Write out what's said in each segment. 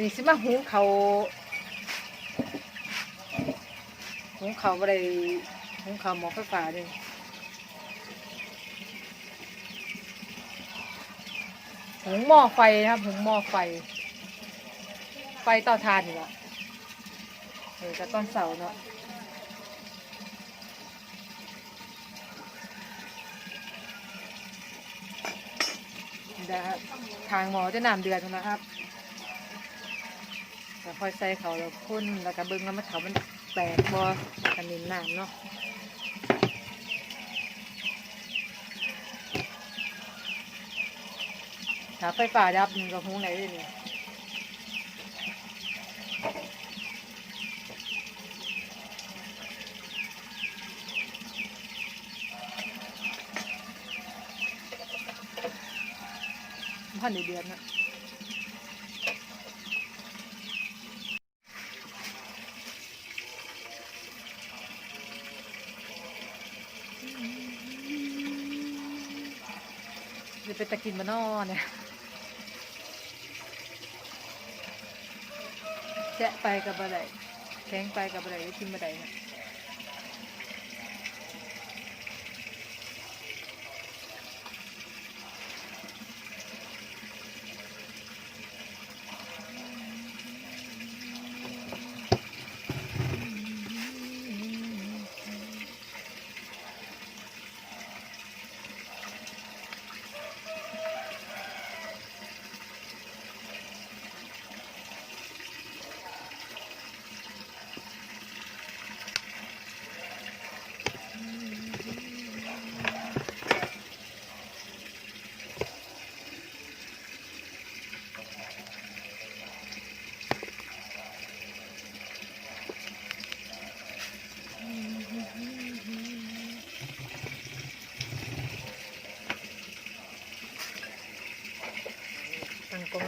นนี้สิมาหุงเขาหุงเขาอะไรหุงเขาหมอไฟฟ้าเลยหุงหม้อไฟนะครับหุงหม้อไฟ ไฟเตาถ่านนี่ละเออแต่ตอนเสาเนาะนะครับทางหมอจะน้ำเดือดนะครับ แล้วค่อยใส่เขาแล้วพ่นแล้วก็เบิ้งแล้วมันเขามันแตกบอกันนินน้ำเนาะถ้าไฟฟ้าดับมันก็หูไหนเลยนี่พันในเดือนนะ จะเป็นตะกินมานอเนี่ยแจะไปกับอะไรแข็งไปกับอะไรกินมาได้เนี่ย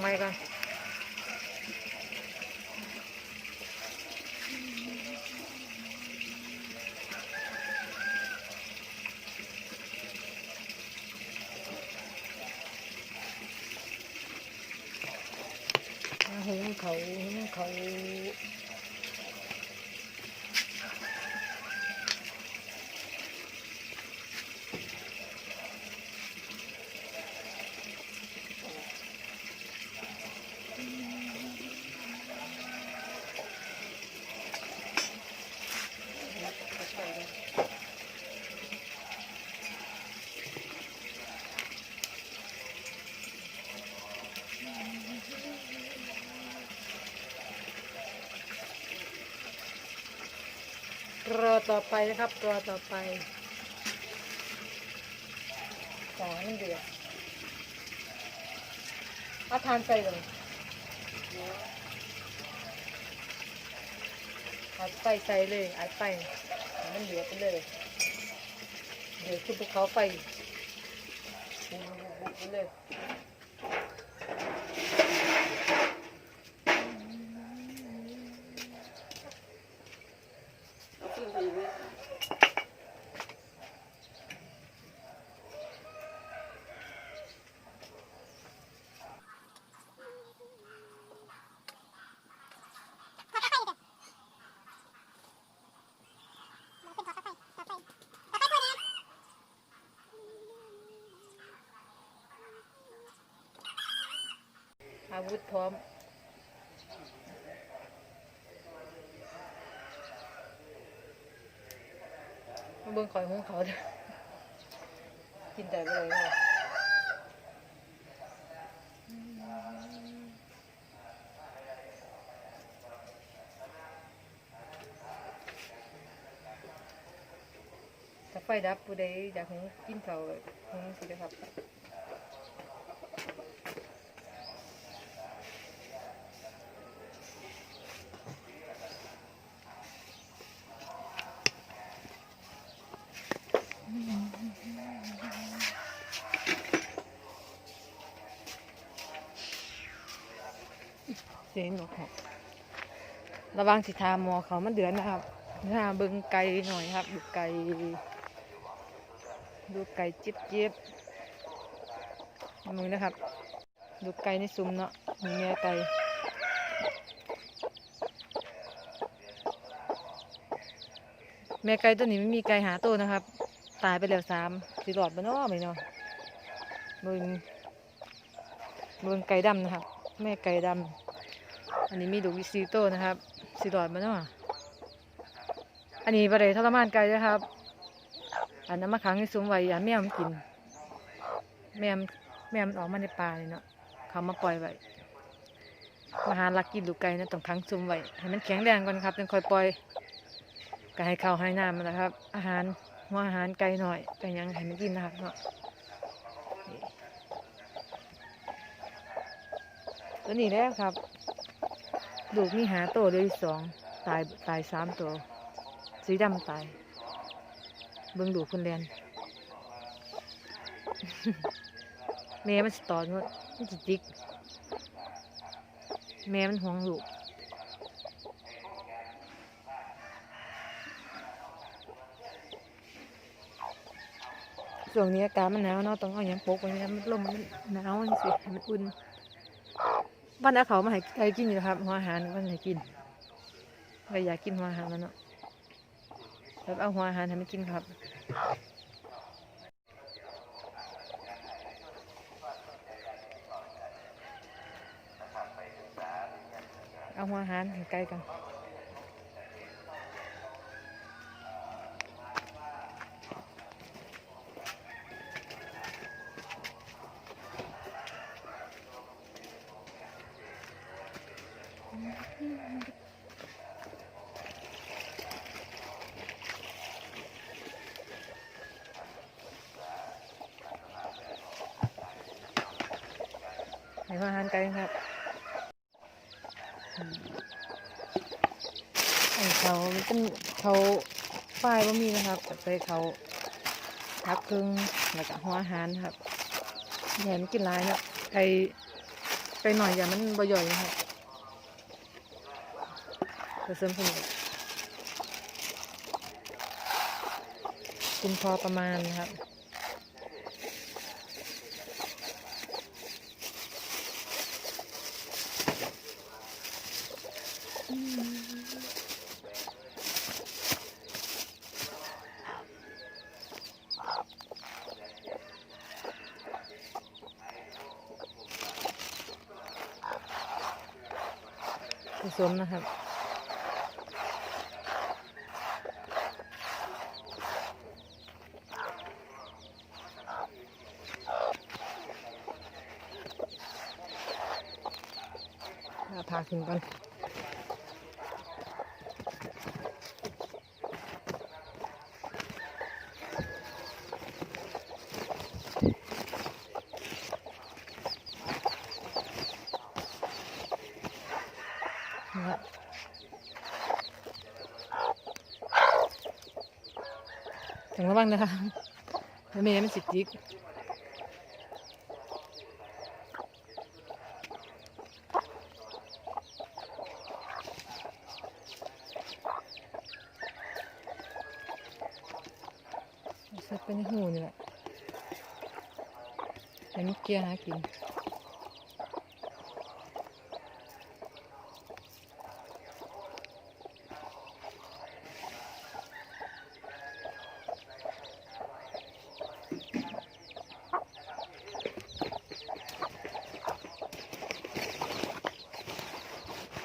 ตั้งกล้องไม้ก่อนหุงเขาหุงเขา รอต่อไปนะครับ รอต่อไปสองมันเดือดเอาทานใส่เลยเอาไฟใส่เลยอัดไฟมันเดือดไปเลยเดี๋ยวคือภูเขาไฟบุบบุบบุบไปเลย อาวุธพร้อม เบิ่งข่อยหงเขาเด้อกินแต่เลยเนาะถ้าไฟดับผู้ใดอยากหงกินเขาวหงสิเด้อครับ เสียงนกครับระวังสิทามอเขามันเดือนนะครับถ้าเบิงไก่หน่อยครับดูไก่ดูไก่จิบจิบมึงนะครับ ดูไก่ในซุ้มเนาะมีแม่ไก่แม่ไก่ตัวนี้ไม่มีไก่หาตัวนะครับ ตายไปแล้วสามสิหลอดบ้านอ้อไหมเนาะเบิงเบิงไก่ดำนะครับ แม่ไก่ดำ อันนี้มีลูกอีกสี่ตัวนะครับสิหลอดบ้านอ้ออันนี้บริทรมานไก่นะครับ อันนั้นมาขังในซุ้มไว้อย่าแมวมันกิน แมวมันแมวมันออกมาในป่าเลยเนาะเขามาปล่อยไว้มาหาลักกินลูกไก่นะต้องขังซุ้มไว้ให้มันแข็งแรงก่อนครับจึงค่อยปล่อยก็ให้ข้าวให้น้ำมันนะครับ อาหารหัวอาหารไก่หน่อยไก่ยังให้มันกินนะครับเนาะตัวนี้แล้วครับ ลูกนี่หาโตวเลยสองตายตายสามตัวสีดำตาย เบิ่งดูคุณแลนแม่มันสตอนว่ามันจิจิกแม่มันห่วงลูกช่วงนี้อากาศมันหนาวเนาะต้องเอาอย่างปกไว้นะมันลมมันหนาวจังสิมันอุ่น บ้านอาเขามาให้ใครกินอยู่นะครับหัวอาหารมันให้กินก็อยากกินหัวอาหารแล้วเนาะแล้วเอาหัวอาหารให้มันกินครับเอาหัวอาหารให้ไกลกัน อาหารไกลครับไอเขามันเป็นเขาฝ้ายว่ามีนะครับแต่ไปเขาทับครึ่งแล้วก็หัวอาหารครับอย่าให้มันกินหลายนะไอไปหน่อยอย่ามันบ่ย่อยนะครับเพื่อเสริมสนุกกินพอประมาณนะครับ สมนะครับเอาพาขึ้นก่อน ถึงระวังนะคะแมย์มันสิจิกใส่ไปในหูนี่แหละให้มันเกลียหากิน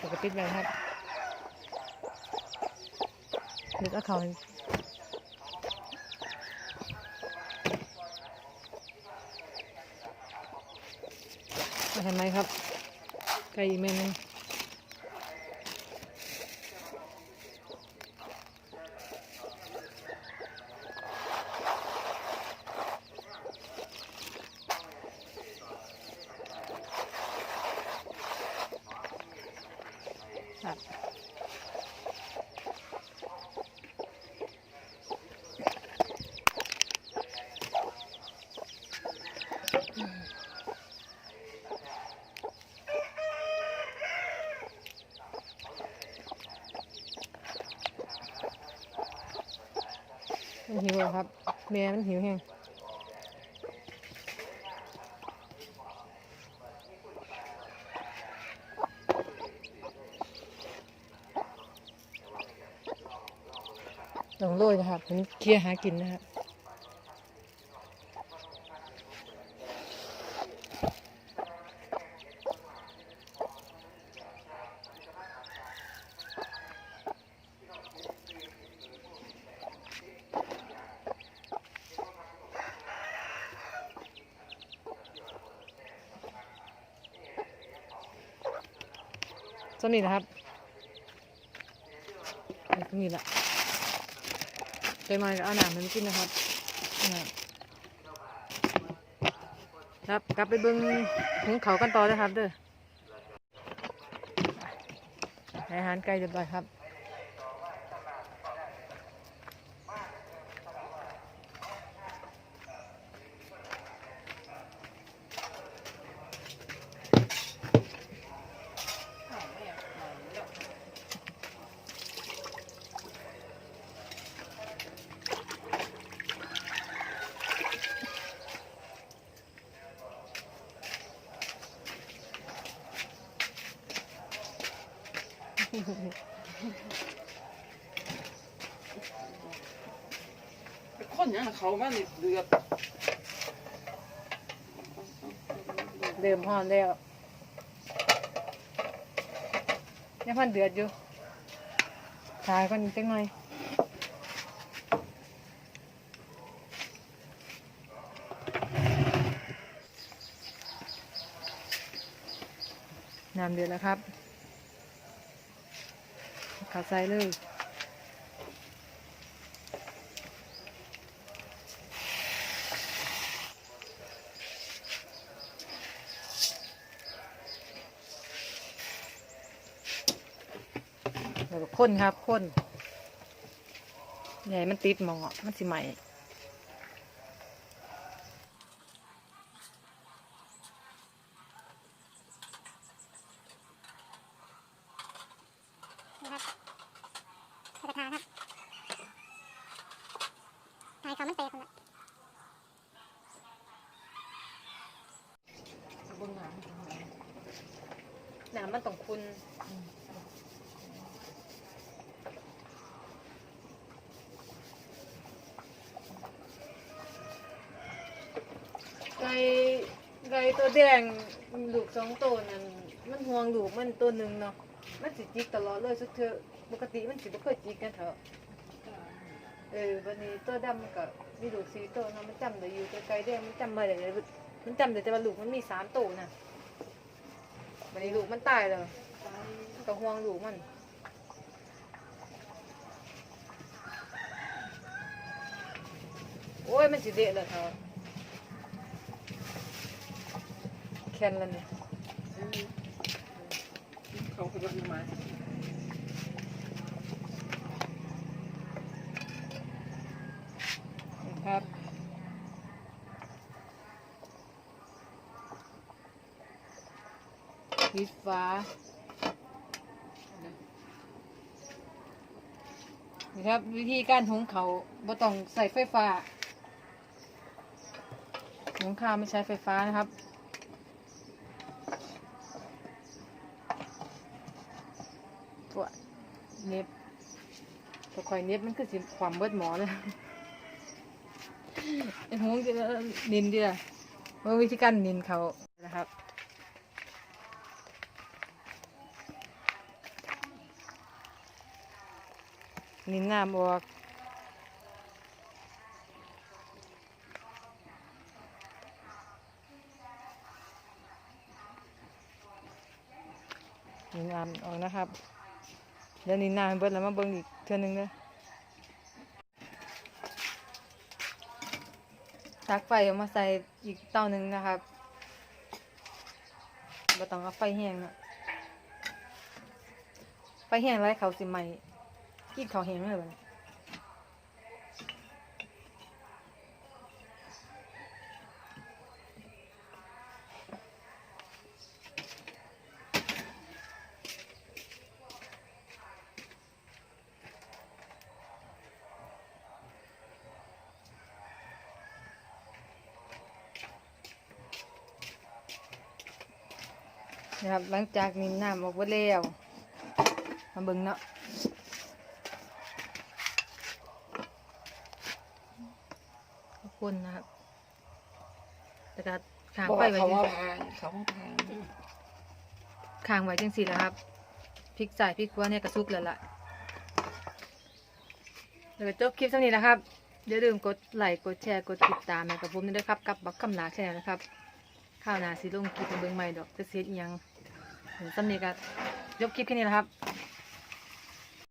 ปกติเลยครับ นึกเอาเขามาทำไมครับ ไก่อีกเมนูิวเหรอครับ แม่มันหิวแห้งลองโรยนะครับผนเคลียหากินนะครับ ต้นนี้แหละเคยมาเอาหนามมันกินนะครับครับกลับไปเบิ้งหุงเขากันต่อนะครับเด้อให้อาหารไก่เรียบร้อยครับ คนยังเขามานี่เดือดเดิมหอนแล้วยังพันเดือดอยู่ขายกันอีกจังหน่อยน้ำเดือดแล้วครับ ขาใส่เลยแล้วก็ข้นครับข้นใหญ่มันติดหมอมันสิใหม่ นะครับกระทาครับไอ้เขามันเตะคนละ เบิ่งหนัง น้ำมันต้องคุณไก่ไก่ ตัวแดงลูกสองตัวนั่นมันห่วงลูกมันตัวหนึ่งเนาะมันสิจิกตลอดเลยสุดเถอะปกติมันสิบ่เคยจิกกันเถอะเออวันนี้ตัวดำมันก็มีลูกสีตัวเนาะมันจำได้อยู่แต่ไก่แดงมันจำไม่ได้เลยมันจำได้แต่ว่าลูกมันมีสามตัวน่ะวันนี้ลูกมันตายเลยก็ห่วงลูกมันโอ้ยมันสิเดะเลยเถอะ แคนแล้วนี่เขาคือแบบมาครับปิฟ้านี่ครับวิธีการหุงเขาวบ่ต้องใส่ไฟฟ้าหุงข้าวไม่ใช้ไฟฟ้านะครับตัว เน็บตัวคอยเน็บมันคือสิความเบิดหมอเลยไอ้หงจะนินดีละว่าวิธีการนินเขานะครับนินน้ำออกนินน้ำออกนะครับ เดี๋ยวนี้น้ำเบิดแล้วมาเบิ่งอีกเทื่อนึงเด้อตักไฟออกมาใส่อีกเต้าหนึ่งนะครับบ่ต้องเอาไฟแห้งนะไฟแห้งไรเขาสิไหมกินข้าแห้งเลยบั นี้นะครับ หลังจากนี้น้ำออกหมดแล้วมาเบิ่งเนาะคนนะครับแล้วก็ขางบอกไปว่าไว้เขาจังว่าพายเขาว่าพายขางไว้จังสี่แหล้วครับพริกใส่พริกขัวเนี่ยกระซุกแล้วล่ะแล้วก็จบคลิปเท่านี้นะครับอย่าลืมกดไลค์กดแชร์กดติดตามให้กับผมด้วยครับกับบักคำนาแชร์นะครับข้าวหนาสีลงคลิปเป็นเบิ้งใหม่ดอกจะเสียอีหยัง สำนีกับยกคลิปแค่นี้นะครับ